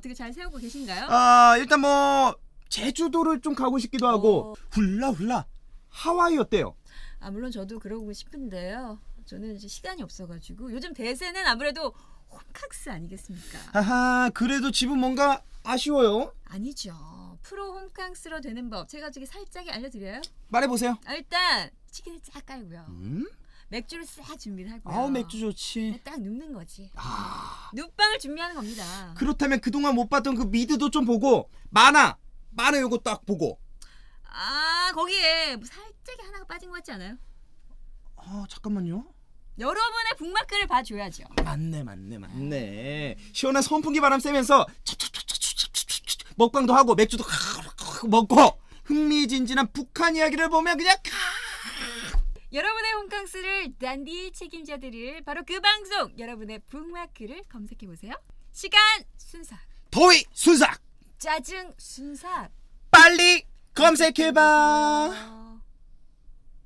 계획 잘 세우고 계신가요? 아 일단 뭐 제주도를 좀 가고 싶기도 하고 어. 훌라 훌라 하와이 어때요? 아 물론 저도 그러고 싶은데요. 저는 이제 시간이 없어가지고 요즘 대세는 아무래도 홈캉스 아니겠습니까? 하하 그래도 집은 뭔가 아쉬워요. 아니죠. 프로 홈캉스로 되는 법 제가 저기 살짝 알려드려요. 말해보세요. 아, 일단 치킨을 쫙 깔고요. 음? 맥주를 싹 준비를 하고. 아우 맥주 좋지. 네, 딱 눕는 거지. 아. 눕방을 준비하는 겁니다. 그렇다면 그동안 못 봤던 그 미드도 좀 보고 만화 만화 요거 딱 보고. 아 거기에 뭐 살짝이 하나가 빠진 것 같지 않아요? 아 잠깐만요. 여러분의 북마크를 봐줘야죠. 맞네 맞네 맞네. 시원한 선풍기 바람 쐬면서 먹방도 하고 맥주도 먹고 흥미진진한 북한 이야기를 보면 그냥 여러분의 홈캉스를 단디 책임져드릴 바로 그 방송 여러분의 북마크를 검색해 보세요. 시간 순삭, 더위 순삭 짜증 순삭. 빨리 검색해봐.